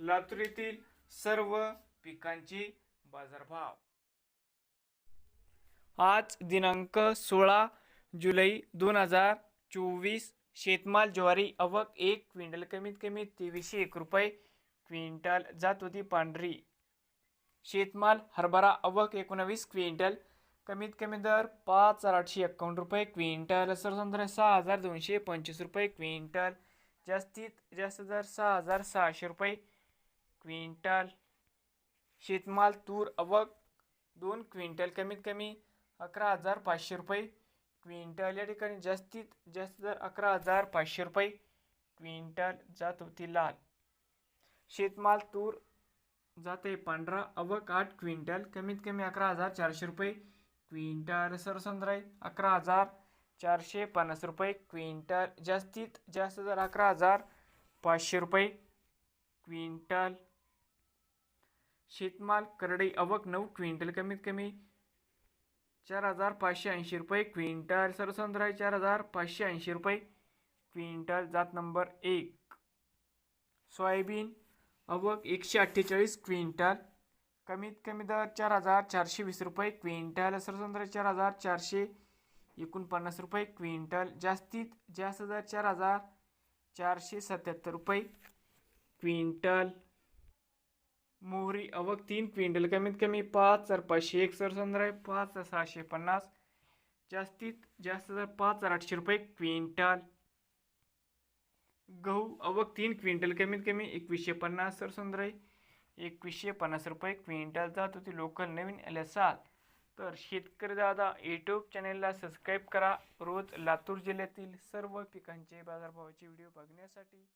लातूर येथील सर्व पिकांचे बाजारभाव. आज दिनांक सोळा जुलै दोन हजार चोवीस शेतमाल ज्वारी अवक एक क्विंटल कमीत कमी तेवीसशे एक रुपये क्विंटल जात होती पांढरी. शेतमाल हरभरा अवक एकोणावीस क्विंटल कमीत कमी दर पाच हजार आठशे एक्कावन्न रुपये क्विंटल सर्वसाधारण सहा हजार दोनशे पंचवीस रुपये क्विंटल जास्तीत जास्त दर सहा हजार सहाशे रुपये क्विंटल. शेतमाल तूर अवक दोन क्विंटल. कमीत कमी अकरा हजार पाचशे रुपये. क्विंटल या ठिकाणी जास्तीत जास्त दर अकरा हजार पाचशे रुपये. क्विंटल जात होती लाल. शेतमाल तूर जाते पांढरा. अवक आठ क्विंटल. कमीत कमी अकरा हजार चारशे रुपये. क्विंटल सरसंद्राई अकरा हजार चारशे पन्नास रुपये. क्विंटल जास्तीत जास्त दर अकरा हजार पाचशे रुपये. क्विंटल शेतमाल करडई आवक नऊ क्विंटल कमीत कमी चार हजार पाचशे ऐंशी रुपये. क्विंटल सरसंद्राई चार हजार पाचशे ऐंशी रुपये. क्विंटल जात नंबर एक. सोयाबीन आवक एकशे अठ्ठेचाळीस. क्विंटल कमीत कमी दर चार हजार चारशे वीस रुपये. क्विंटल सरसंद्र चार हजार चारशे एकोणपन्नास रुपये. क्विंटल जास्तीत जास्त दर चार हजार चारशे सत्याहत्तर रुपये. क्विंटल मोहरी अवक तीन क्विंटल कमीत कमी पाच हजार पाचशे एक सरसंद्र पाच हजार सहाशे पन्नास. जास्तीत जास्त जर पाच हजार आठशे रुपये क्विंटल. गहू अवक तीन क्विंटल कमीत कमी एकवीसशे पन्नास सरसंद्राई एकवीसशे पन्नास रुपये क्विंटल जात होती लोकल नवीन आले असाल तर शेतकरी दादा यूट्यूब चॅनेलला सबस्क्राईब करा. रोज लातूर जिल्ह्यातील सर्व पिकांचे बाजारभावाचे व्हिडिओ बघण्यासाठी.